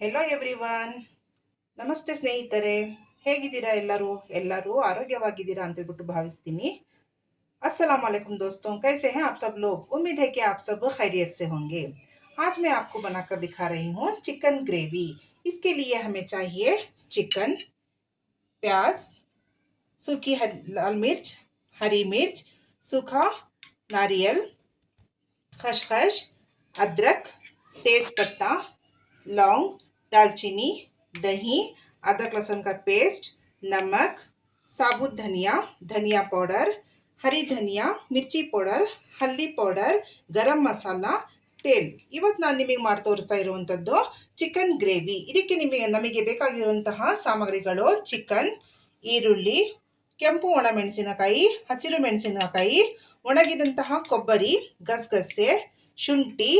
Hello every one नमस्ते स्नेहितर ಎಲ್ಲರೂ एलू ಆರೋಗ್ಯವಾಗಿದ್ದೀರಾ ಅಂತ ಹೇಳ್ಬಿಟ್ಟು ಭಾವಿಸ್ತೀನಿ दोस्तों कैसे हैं आप सब लोग उम्मीद है कि आप सब खैरियत से होंगे आज मैं आपको बनाकर दिखा रही हूँ चिकन ग्रेवी इसके लिए हमें चाहिए चिकन प्याज सूखी हर, लाल मिर्च हरी मिर्च सूखा नारियल खशखश अदरक तेज पत्ता लौंग दालचीनी दही ಅರ್ಧ लहसुन का पेस्ट नमक साबुत ಧನಿಯಾ धनिया पाउडर हरी ಧನಿಯಾ ಮಿರ್ಚಿ ಪೌಡರ್ ಹಲ್ಲಿ ಪೌಡರ್ ಗರಂ ಮಸಾಲ ತೇಲ್ ಇವತ್ತು ನಾನು ನಿಮಗೆ ಮಾಡಿ ತೋರಿಸ್ತಾ ಇರುವಂಥದ್ದು ಚಿಕನ್ ಗ್ರೇವಿ ಇದಕ್ಕೆ ನಿಮಗೆ ನಮಗೆ ಬೇಕಾಗಿರುವಂತಹ ಸಾಮಗ್ರಿಗಳು ಚಿಕನ್ ಈರುಳ್ಳಿ ಕೆಂಪು ಒಣಮೆಣಸಿನಕಾಯಿ ಹಸಿರು ಮೆಣಸಿನಕಾಯಿ ಒಣಗಿದಂತಹ ಕೊಬ್ಬರಿ ಗಸಗಸೆ ಶುಂಠಿ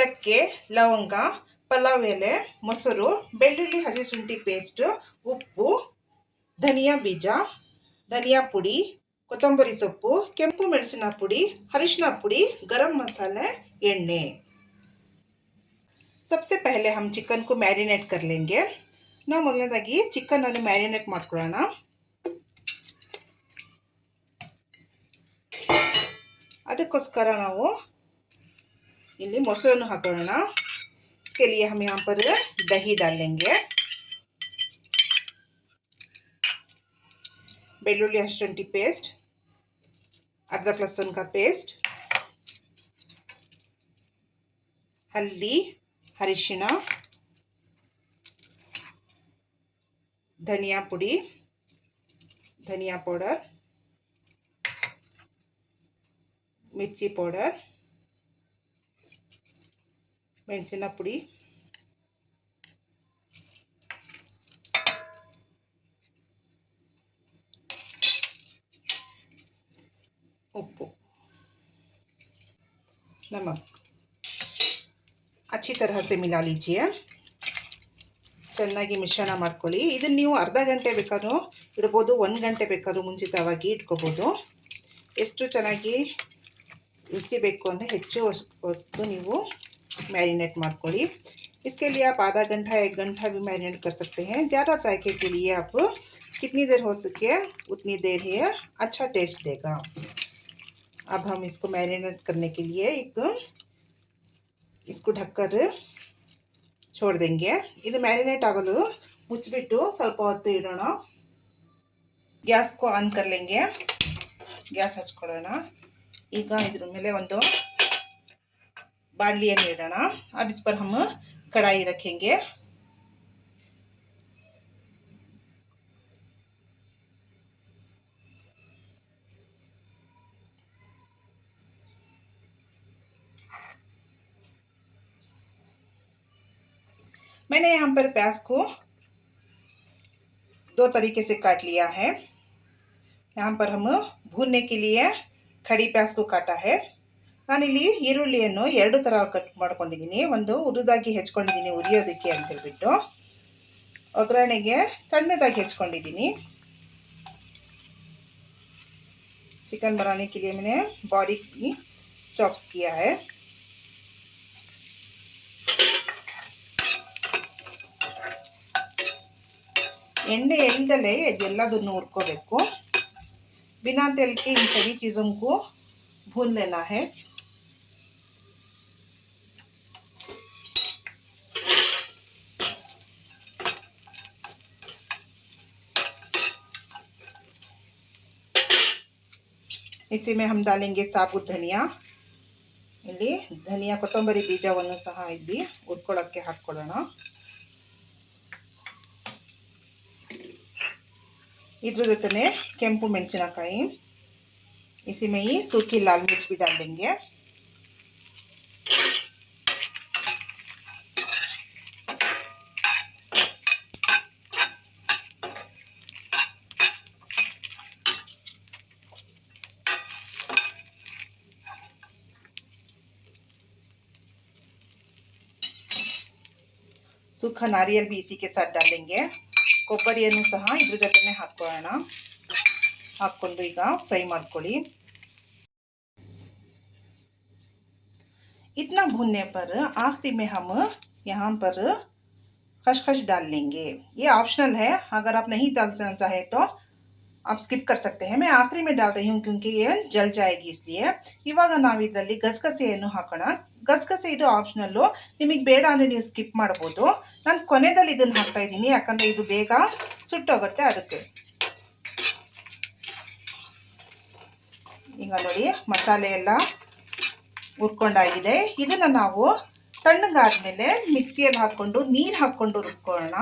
ಚಕ್ಕೆ ಲವಂಗ ಪಲಾವ್ ಎಲೆ ಮೊಸರು ಬೆಳ್ಳುಳ್ಳಿ ಹಸಿ ಶುಂಠಿ ಪೇಸ್ಟ್ ಉಪ್ಪು ಧನಿಯಾ ಬೀಜ ಧನಿಯಾ ಪುಡಿ ಕೊತ್ತಂಬರಿ ಸೊಪ್ಪು ಕೆಂಪು ಮೆಣಸಿನ ಪುಡಿ ಅರಿಶಿನ ಪುಡಿ ಗರಂ ಮಸಾಲೆ ಎಣ್ಣೆ ಸಬ್ಸೆ ಪಹಲೆ ಹಮ್ಮ ಚಿಕನ್ ಕು ಮ್ಯಾರಿನೇಟ್ ಕರ್ಲೆಂಗೆ ನಾವು ಮೊದಲನೇದಾಗಿ ಚಿಕನನ್ನು ಮ್ಯಾರಿನೇಟ್ ಮಾಡ್ಕೊಳ್ಳೋಣ ಅದಕ್ಕೋಸ್ಕರ ನಾವು ಇಲ್ಲಿ ಮೊಸರನ್ನು ಹಾಕೊಳ್ಳೋಣ इसके लिए हम यहाँ पर दही डालेंगे बेलुली एस ट्वेंटी पेस्ट अदरक लहसुन का पेस्ट हल्दी हरिशिना धनिया पुड़ी धनिया पाउडर मिर्ची पाउडर ಮೆಣಸಿನ ಪುಡಿ ಉಪ್ಪು नमक ಅಚ್ಚಿ ತರಹ से मिला ಚೆನ್ನಾಗಿ ಮಿಶ್ರಣ ಮಾಡ್ಕೊಳ್ಳಿ ಇದನ್ನು ನೀವು ಅರ್ಧ ಗಂಟೆ ಬೇಕಾದರೂ ಇಡ್ಬೋದು ಒಂದು ಗಂಟೆ ಬೇಕಾದರೂ ಮುಂಚಿತವಾಗಿ ಇಟ್ಕೋಬೋದು ಎಷ್ಟು ಚೆನ್ನಾಗಿ ರುಚಿ ಬೇಕು ಅಂದರೆ ಹೆಚ್ಚು ವಸ್ತು ನೀವು मैरिनेट मार्कोड़ी इसके लिए आप आधा घंटा एक घंटा भी मैरिनेट कर सकते हैं ज़्यादा जायके के लिए आप कितनी देर हो सके उतनी देर ही अच्छा टेस्ट देगा अब हम इसको मैरिनेट करने के लिए एक इसको ढककर छोड़ देंगे इधर मैरिनेट ಆಗಲು ಮುಚ್ಚಿಬಿಟ್ಟು स्वल्प गैस को आन कर लेंगे गैस ಹಚ್ಕೊಳ್ಳೋಣ ಈಗ ಇದ್ರ ಮೇಲೆ बाडलियाँ इडाना अब इस पर हम कढ़ाई रखेंगे मैंने यहाँ पर प्याज को दो तरीके से काट लिया है यहाँ पर हम भूनने के लिए खड़ी प्याज को काटा है ನಾನಿಲ್ಲಿ ಈರುಳ್ಳಿಯನ್ನು ಎರಡು ಥರ ಕಟ್ ಮಾಡ್ಕೊಂಡಿದ್ದೀನಿ ಒಂದು ಉದ್ದಾಗಿ ಹೆಚ್ಕೊಂಡಿದ್ದೀನಿ ಉರಿಯೋದಕ್ಕೆ ಅಂತ ಹೇಳ್ಬಿಟ್ಟು ಒಗ್ಗರಣೆಗೆ ಸಣ್ಣದಾಗಿ ಹೆಚ್ಕೊಂಡಿದ್ದೀನಿ ಚಿಕನ್ ಬರಾನಿ के ಬಾಡಿ ಬಾರಿ ಚಾಪ್ಸ್ चॉप्स किया ಎಣ್ಣೆ ಎಲ್ದಲೇ ಎಲ್ಲದನ್ನು ಹುರ್ಕೋಬೇಕು ಬಿನಾ ತೆಲ್ಕೆ ಈ ಸರಿ ಸभी इसी में हम डालेंगे साबुत धनिया ಇಲ್ಲಿ ಧನಿಯಾ ಕೊತ್ತಂಬರಿ ಬೀಜವನ್ನು ಸಹ ಇಲ್ಲಿ ಉರ್ಕೊಳ್ಳೋಕ್ಕೆ ಹಾಕ್ಕೊಳ್ಳೋಣ ಇದ್ರ ಜೊತೆ ಕೆಂಪು ಮೆಣಸಿನಕಾಯಿ इसी में ಲಾಲ್ ಮಿರ್ಚಿ लाल मिर्च ಸುಕ್ಕ ನಾರಿಯಲ್ ಬಿ ಇಸಿಕೆ ಸರ್ ಡಾರ್ಲಿಂಗ್ಗೆ ಕೊಬ್ಬರಿಯನ್ನು ಸಹ ಇದ್ರ ಜೊತೆನೇ ಹಾಕ್ಕೊಳ್ಳೋಣ ಹಾಕ್ಕೊಂಡು ಈಗ ಫ್ರೈ ಮಾಡ್ಕೊಳ್ಳಿ इतना भूनने पर आखिरी में हम यहाँ पर खसखस डाल लेंगे ये ऑप्शनल है अगर आप नहीं डालना चाहे तो आप ಸ್ಕಿಪ್ कर सकते हैं मैं आखिरी में डाल रही हूँ क्योंकि ये जल जाएगी इसलिए ಇವಾಗ ನಾವು ಇದರಲ್ಲಿ ಗಸಗಸೆಯನ್ನು ಹಾಕೋಣ ಗಸಗಸೆ ಇದು ಆಪ್ಷನಲ್ಲು ನಿಮಗೆ ಬೇಡ ಅಂದರೆ ನೀವು ಸ್ಕಿಪ್ ಮಾಡ್ಬೋದು ನಾನು ಕೊನೆಯಲ್ಲಿ ಇದನ್ನು ಹಾಕ್ತಾ ಇದ್ದೀನಿ ಯಾಕಂದರೆ ಇದು ಬೇಗ ಸುಟ್ಟೋಗುತ್ತೆ ಅದಕ್ಕೆ ಈಗ ನೋಡಿ ಮಸಾಲೆ ಎಲ್ಲ ಹುರ್ಕೊಂಡಾಗಿದೆ ಇದನ್ನು ನಾವು ತಣ್ಣಗಾದ ಮೇಲೆ ಮಿಕ್ಸಿಯಲ್ಲಿ ಹಾಕ್ಕೊಂಡು ನೀರು ಹಾಕ್ಕೊಂಡು ರುಬ್ಕೊಳ್ಳೋಣ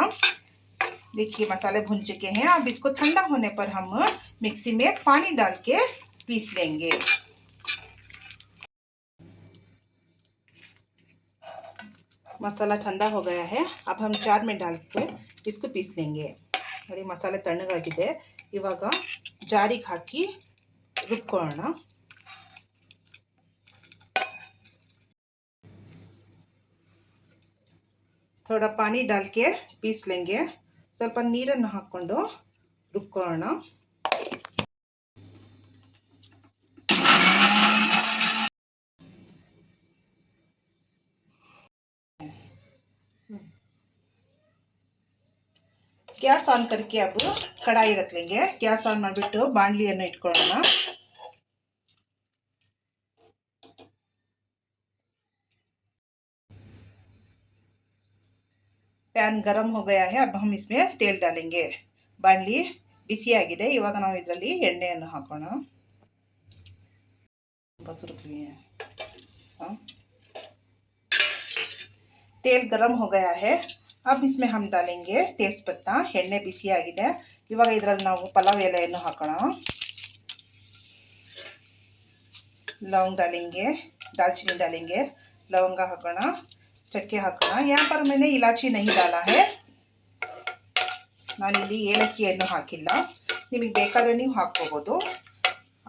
देखिए मसाले भुन चुके हैं अब इसको ठंडा होने पर हम मिक्सी में पानी डाल के पीस लेंगे मसाला ठंडा हो गया है अब हम चार में डाल के इसको पीस लेंगे अरे मसाले ತಣ್ಣಗಾಗಿದೆ इवग जारी हाकि ರುಬ್ಕೊಳ್ಳೋಣ थोड़ा पानी डाल के पीस लेंगे ಸ್ವಲ್ಪ ನೀರನ್ನು ಹಾಕ್ಕೊಂಡು ರುಬ್ಕೊಳ್ಳೋಣ ಗ್ಯಾಸ್ ಆನ್ ಕರಿಕೆ ಹಾಕು ಕಡಾಯಿ ರತ್ಲಿಂಗೆ ಗ್ಯಾಸ್ ಆನ್ ಮಾಡಿಬಿಟ್ಟು ಬಾಣಲಿಯನ್ನು ಇಟ್ಕೊಳ್ಳೋಣ ಪ್ಯಾನ್ ಗರಂ ಹೋಗಯ ಅಬ್ ಹಮ್ ಇಸ್ಮೇ ತೇಲ್ ಡಾಲೆಂಗೆ ಬಾಣಲಿ ಬಿಸಿಯಾಗಿದೆ ಇವಾಗ ನಾವು ಇದರಲ್ಲಿ ಎಣ್ಣೆಯನ್ನು ಹಾಕೋಣ ತೇಲ್ ಗರಂ ಹೋಗಯ ಹೇ ಅಬ್ ಇಸ್ಮೇ ಹಮ್ ದಾಲೆಂಗೆ ತೇಜ್ ಪತ್ತ ಎಣ್ಣೆ ಬಿಸಿಯಾಗಿದೆ ಇವಾಗ ಇದರಲ್ಲಿ ನಾವು ಪಲಾವ್ ಎಲೆಯನ್ನು ಹಾಕೋಣ ಲವಂಗ್ ಡಾಲಿಂಗೆ ದಾಲ್ಚಿನ್ನಿ ಡಾಲಿಂಗೆ ಲವಂಗ ಹಾಕೋಣ चटके ಹಾಕкона ইয়ಾರ್ পর mene इलायची नही डाला है मानली येलायची ಅನ್ನು ಹಾಕಿಲ್ಲ ನಿಮಗೆ ಬೇಕಾದರೆ ನೀವು ಹಾಕಬಹುದು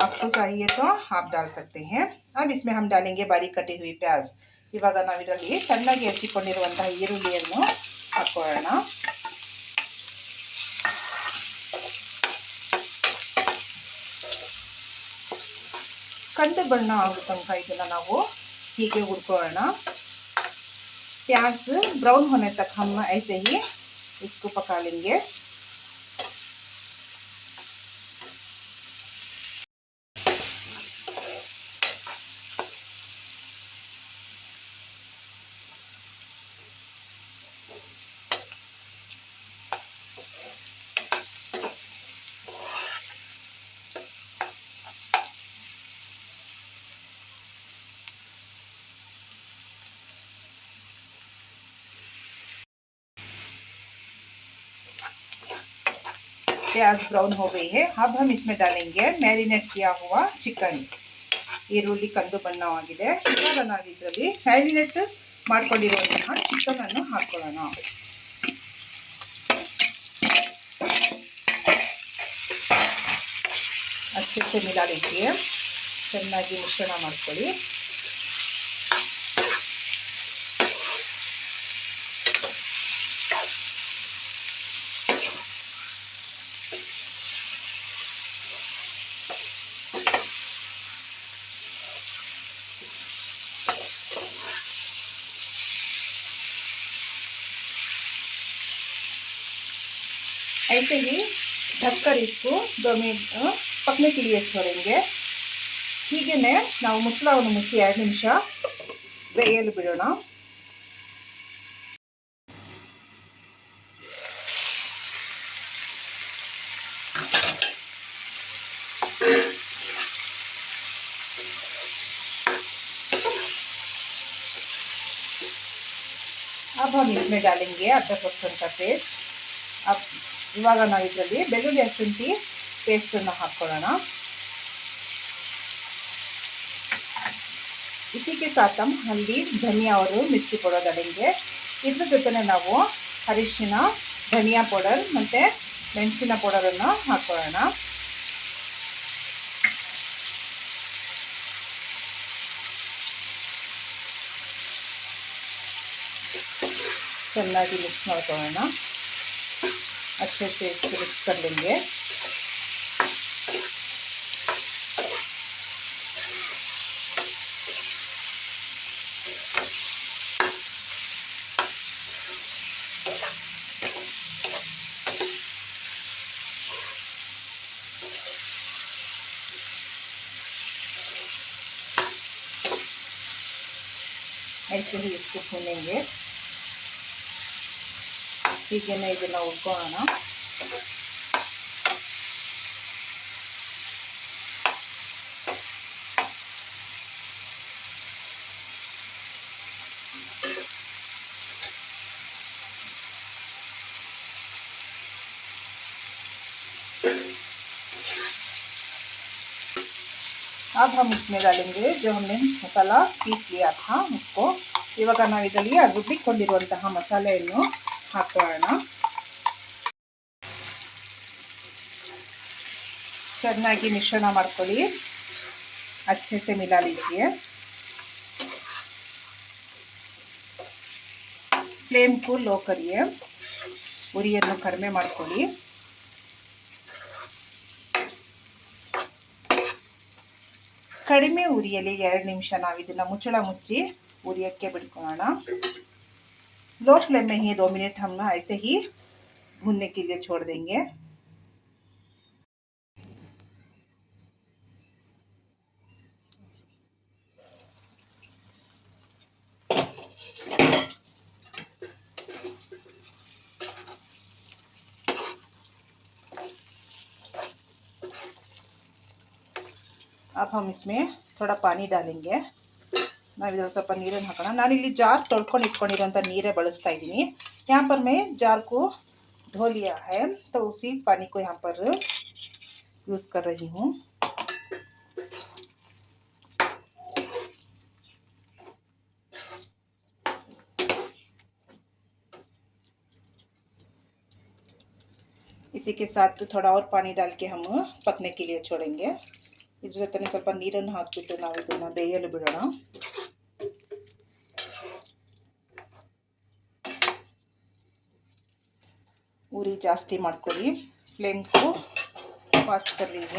ಅಷ್ಟು چاہیے তো ಹಾಕ್ डाल सकते हैं अब इसमें हम डालेंगे बारीक कटे हुई प्याज ಈ ಬಗನ ವಿರಲಿ ಚೆನ್ನಾಗಿ ಹೆಚ್ಚಿಕೊಂಡಿರುವಂತ ಈರುಳ್ಳಿಯನ್ನು ಹಾಕೋಣ ಕಂತೆ ಬಣ್ಣ ಆಗುತ್ತೆನಕ ಇದನ್ನ ನಾವು ಹೀಗೆ ಉಡಕೋಣ प्याज ब्राउन होने तक हम ऐसे ही इसको पका लेंगे તે આજ બ્રાઉન થઈ ગઈ છે. હવે ہم इसमें डालेंगे मैरिनेट किया हुआ चिकन. یہ رولی ಕಂದು ಬಣ್ಣವಾಗಿದೆ. ಇವಾಗ ನಾವು ಇದರಲ್ಲಿ ಮ್ಯರಿನೇಟ್ ಮಾಡ್ಕೊಂಡಿರೋಂತಹ ಚಿಕನ್ ಅನ್ನು ಹಾಕೊಳ್ಳೋಣ. अच्छे से मिला लीजिए अब. ಚೆನ್ನಾಗಿ ಮಿಕ್ಸ್ ಮಾಡ್ಕೊಳ್ಳಿ. ऐसे ही ढककर इसको दो मिनट पकने के लिए छोड़ेंगे ಹೀಗೆಯೇ ना ಮುಚ್ಚಳವನ್ನು मुझे एर निम्स बेयल ಬಿಡೋಣ अब हम इसमें डालेंगे अदरक लहसुन का पेस्ट अब ಇವಾಗ ನಾವು ಇದರಲ್ಲಿ ಬೆಳ್ಳುಳ್ಳಿ ಹಸುಂಠಿ ಪೇಸ್ಟನ್ನು ಹಾಕ್ಕೊಳ್ಳೋಣ ಇಸಿಕೆ ಸಾತಮ್ ಹಲ್ಲಿ ಧನಿಯಾ ಅವರು ಮಿರ್ಚಿ ಪೌಡರ್ ಅಡಿಗೆ ಇದ್ರ ಜೊತೆನೆ ನಾವು ಅರಿಶಿನ ಧನಿಯಾ ಪೌಡರ್ ಮತ್ತು ಮೆಣಸಿನ ಪೌಡರನ್ನು ಹಾಕೊಳ್ಳೋಣ ಚೆನ್ನಾಗಿ ಮಿಕ್ಸ್ ಮಾಡ್ಕೊಳ್ಳೋಣ अच्छे से इसको मिक्स कर लेंगे ऐसे ही इसको भूनेंगे उकोण अब हम उसमें डालेंगे जो हमने मसाला पीस लिया था उसको इवक ना रुबिक मसाले इन्हों ಹಾಕೋಣ ಚೆನ್ನಾಗಿ ಮಿಕ್ಷನ ಮಾಡ್ಕೊಳ್ಳಿ अच्छे से मिला लीजिए ಫ್ಲೇಮ್ ಕೂ ಲೋ करिए 우ರಿಯನ್ನ ಕಡಿಮೆ ಮಾಡ್ಕೊಳ್ಳಿ ಕಡಿಮೆ 우ರಿಯಲಿ 2 ನಿಮಿಷ ನಾವು ಇದನ್ನ ಮುಚ್ಚುಳ ಮುಚ್ಚಿ 우ರಿಯಕ್ಕೆ ಬಿಡ್ಕೋಣಾ लो फ्लेम में ही दो मिनट हम ना ऐसे ही भूनने के लिए छोड़ देंगे अब हम इसमें थोड़ा पानी डालेंगे ನಾವಿದ್ರ ಸ್ವಲ್ಪ ನೀರನ್ನು ಹಾಕಣ ನಾನು ಇಲ್ಲಿ ಜಾರ್ ತೊಳಕೊಂಡು ಇಟ್ಕೊಂಡಿರಂತ ನೀರೆ ಬಳಸತಾ ಇದೀನಿ ಲ್ಯಾಪ್ರ್ ಮೇ ಜಾರ್ ಕೋ ढोलिया है तो उसी पानी को यहां पर यूज कर रही हूं इसी के साथ थोड़ा और पानी डाल के हमो पकने के लिए छोड़ेंगे ये जो தண்ணி ಸ್ವಲ್ಪ ನೀರನ್ನು ಹಾಕಿಬಿಟ್ಟು ನಾವು ಇದನ್ನು ಬೇಯಲಿ ಬಿಡೋಣ ಜಾಸ್ತಿ ಮಾಡ್ಕೊಳ್ಳಿ ಫ್ಲೇಮ್ಗೂ ಫಾಸ್ಟ್ ಪತ್ರ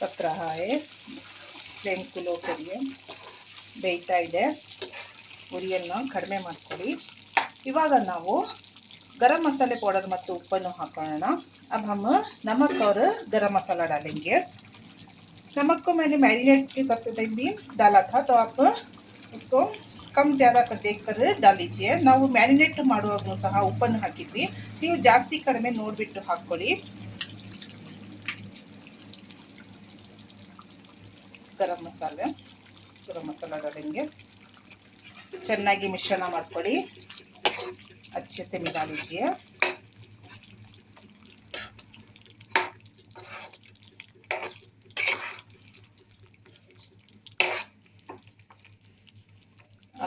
पक रहा ಲೋಕರಿಗೆ ಫ್ಲೇಮ್ ಬೇಯ್ತಾ ಇದೆ ಉರಿಯನ್ನು ಕಡಿಮೆ ಮಾಡ್ಕೊಳ್ಳಿ ಇವಾಗ ನಾವು ಗರಂ ಮಸಾಲೆ ಪೌಡರ್ ಮತ್ತು ಉಪ್ಪನ್ನು ಹಾಕೋಣ अब हम नमक और गरम मसाला डालेंगे नमक को मैंने मैरिनेट करते टाइम भी डाला था तो आप उसको कम ज़्यादा कर देख कर डाल लीजिए ना वो मैरिनेट मू सह उपन हाकी तो जास्ती कड़मे नोड़बिट हाकड़ी गरम मसाले गरम मसाला डालेंगे चेन मिश्रण मे अच्छे से मिला लीजिए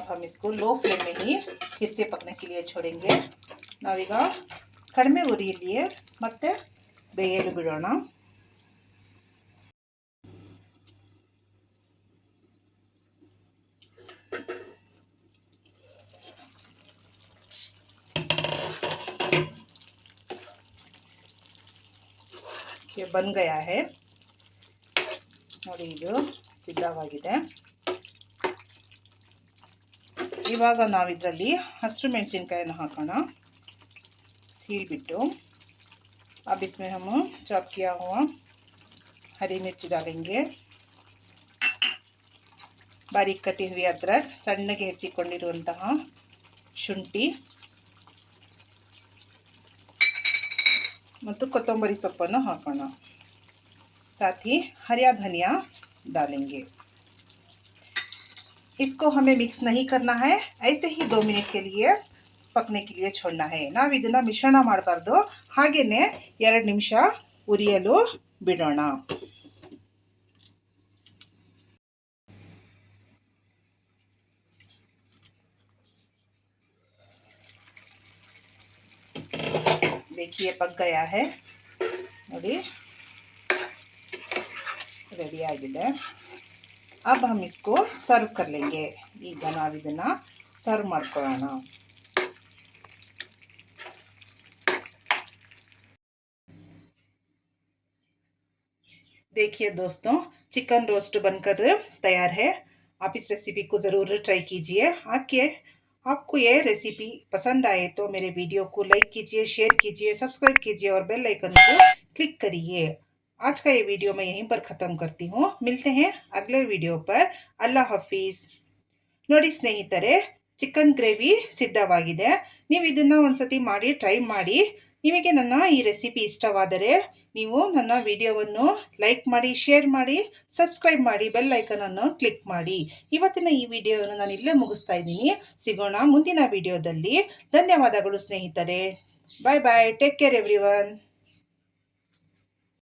अब हम इसको लो फ्लेम में ही फिर से के लिए छोड़ेंगे ನಾವೀಗ कड़मे ಉರಿಯಲ್ಲಿ ಮತ್ತೆ ಬೇಯಲು ಬಿಡೋಣ बन गया है नोड़ी सीधा ಈಗ ನಾವು ಇದರಲ್ಲಿ ಹಸಿ ಮೆಣಸಿನಕಾಯಿ ಹಾಕಣಾ ಸೇಯ್ಬಿಟ್ಟು ಅಬ್ ಇಸ್ಮೇ ہم ಚಾಪ್ ಕಿಯಾ ہوا ಹರಿ ಮೆಚ್ಚಿ ಡಾಲೆಂಗೆ ಬಾರಿಕ ಕಟಿ ہوئی ಅದರ ಸಣ್ಣಗೆ ಹೆಚ್ಚಿಕೊಂಡಿರುವಂತಹ ಶುಂಠಿ ಮತ್ತು ಕೊತ್ತಂಬರಿ ಸೊಪ್ಪನ್ನು ಹಾಕಣಾ ಸಾಥಿ ಹರಿಯಾಧನಿಯಾ ದಾಲೆಂಗೆ इसको हमें मिक्स नहीं करना है ऐसे ही दो मिनट के लिए पकने के लिए छोड़ना है ना इधन मिश्रण माबार्द एर निम्स उरियल देखिए पक गया है नोड़ी रेडिया अब हम इसको सर्व कर लेंगे ಈಗ सर्व ಇದನ್ನು देखिए दोस्तों चिकन रोस्ट बनकर तैयार है आप इस रेसिपी को ज़रूर ट्राई कीजिए आपके आपको ये रेसिपी पसंद आए तो मेरे वीडियो को लाइक कीजिए शेयर कीजिए सब्सक्राइब कीजिए और बेल आइकन को क्लिक करिए आज का ये वीडियो मैं यहीं पर ख़त्म करती हूँ मिलते हैं ಅಗಲೇ वीडियो ಪರ್ ಅಲ್ಲಾ ಹಫೀಸ್ ನೋಡಿ ಸ್ನೇಹಿತರೆ ಚಿಕನ್ ಗ್ರೇವಿ ಸಿದ್ಧವಾಗಿದೆ ನೀವು ಇದನ್ನು ಒಂದು ಮಾಡಿ ಟ್ರೈ ಮಾಡಿ ನಿಮಗೆ ನನ್ನ ಈ ರೆಸಿಪಿ ಇಷ್ಟವಾದರೆ ನೀವು ನನ್ನ ವಿಡಿಯೋವನ್ನು ಲೈಕ್ ಮಾಡಿ ಶೇರ್ ಮಾಡಿ ಸಬ್ಸ್ಕ್ರೈಬ್ ಮಾಡಿ ಬೆಲ್ ಐಕನನ್ನು ಕ್ಲಿಕ್ ಮಾಡಿ ಇವತ್ತಿನ ಈ ವಿಡಿಯೋವನ್ನು ನಾನು ಇಲ್ಲೇ ಮುಗಿಸ್ತಾ ಇದ್ದೀನಿ ಸಿಗೋಣ ಮುಂದಿನ ವಿಡಿಯೋದಲ್ಲಿ ಧನ್ಯವಾದಗಳು ಸ್ನೇಹಿತರೆ bye bye take care every